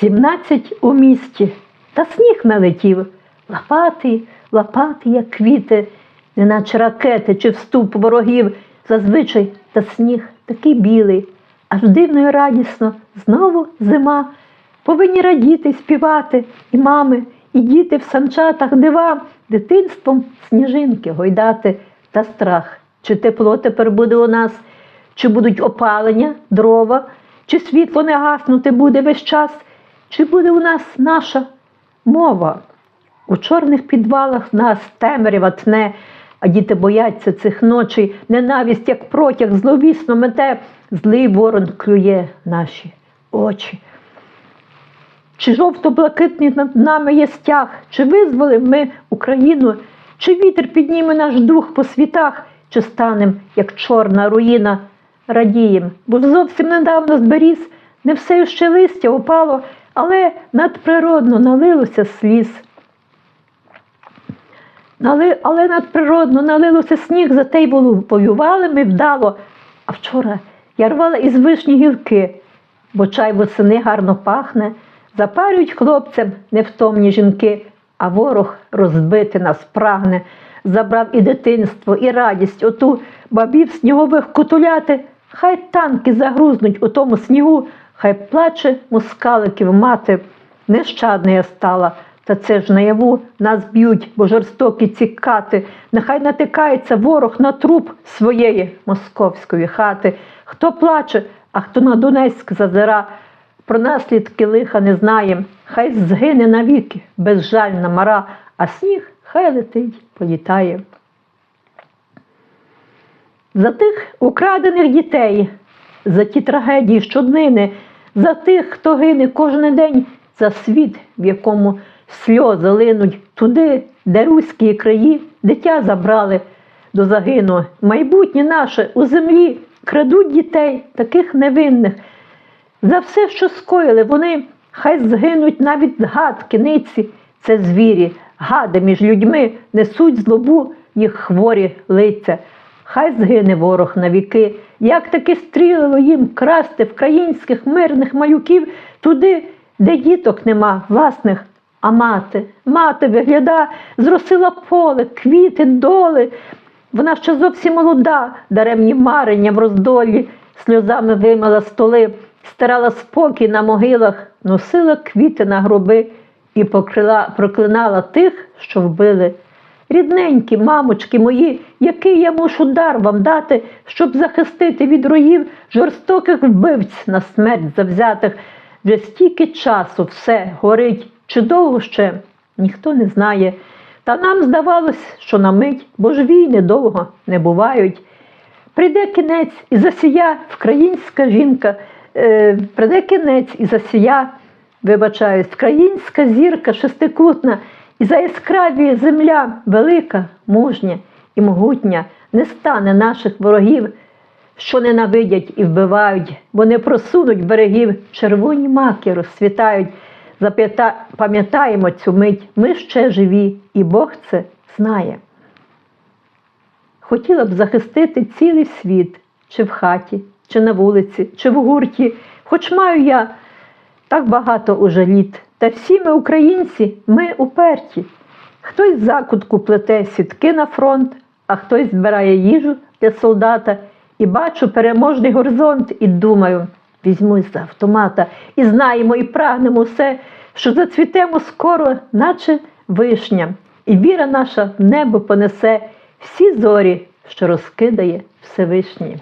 Сімнадцять у місті, та сніг налетів. Лопати, лопати, як квіти, неначе ракети чи вступ ворогів. Зазвичай та сніг такий білий, аж дивно і радісно, знову зима. Повинні радіти, співати, і мами, і діти в санчатах дива, дитинством сніжинки гойдати та страх. Чи тепло тепер буде у нас, чи будуть опалення, дрова, чи світло не гаснути буде весь час, чи буде у нас наша мова. У чорних підвалах нас темрява тне, а діти бояться цих ночей, ненависть, як протяг, зловісно мете, злий ворон клює наші очі. Чи жовто-блакитний над нами є стяг, чи визволимо ми Україну, чи вітер підніме наш дух по світах, чи станем, як чорна руїна, радієм, бо зовсім недавно зберіз, не все ще листя опало, але надприродно налилося сліз. Але надприродно налилося сніг, за те й було. Воювали ми вдало. А вчора я рвала із вишні гілки, бо чай восени гарно пахне, запарюють хлопцям невтомні жінки, а ворог розбити нас прагне, забрав і дитинство, і радість, оту бабів снігових кутуляти. Хай танки загрузнуть у тому снігу, хай плаче мускаликів мати. Нещадна я стала, та це ж наяву нас б'ють, бо жорстокі ці кати. Нехай натикається ворог на труп своєї московської хати. Хто плаче, а хто на Донецьк зазира. Про наслідки лиха не знаєм. Хай згине навіки безжальна мара, а сніг хай летить, політає. За тих украдених дітей, за ті трагедії щоднини, за тих, хто гине кожен день, за світ, в якому сльози линуть туди, де руські краї дитя забрали до загину. Майбутнє наше у землі крадуть дітей, таких невинних. За все, що скоїли, вони хай згинуть навіть згадки, ниці. Це звірі, гади між людьми несуть злобу їх хворі лиця. Хай згине ворог на віки, як таки стрілило їм красти українських мирних малюків туди, де діток нема власних, а мати, мати вигляда, зросила поле, квіти, доли. Вона ще зовсім молода, даремні марення в роздолі, сльозами вимила столи, стирала спокій на могилах, носила квіти на гроби і покрила, проклинала тих, що вбили. Рідненькі, мамочки мої, який я мушу дар вам дати, щоб захистити від роїв жорстоких вбивць на смерть завзятих. Вже стільки часу все горить, чи довго ще ніхто не знає. Та нам здавалось, що на мить, бо ж війни довго не бувають. Прийде кінець і засія українська жінка, е, прийде кінець і засія, вибачаюсь, українська зірка шестикутна, і заяскравіє земля велика, мужня і могутня, не стане наших ворогів, що ненавидять і вбивають, бо не просунуть берегів, червоні маки розцвітають. Зап'ята- Пам'ятаємо цю мить, ми ще живі, і Бог це знає. Хотіла б захистити цілий світ, чи в хаті, чи на вулиці, чи в гурті, хоч маю я так багато уже літ. Та всі ми, українці, ми уперті. Хтось закутку плете сітки на фронт, а хтось збирає їжу для солдата. І бачу переможний горизонт, і думаю, візьмусь за автомата, і знаємо, і прагнемо все, що зацвітемо скоро, наче вишня, і віра наша в небо понесе всі зорі, що розкидає Всевишній.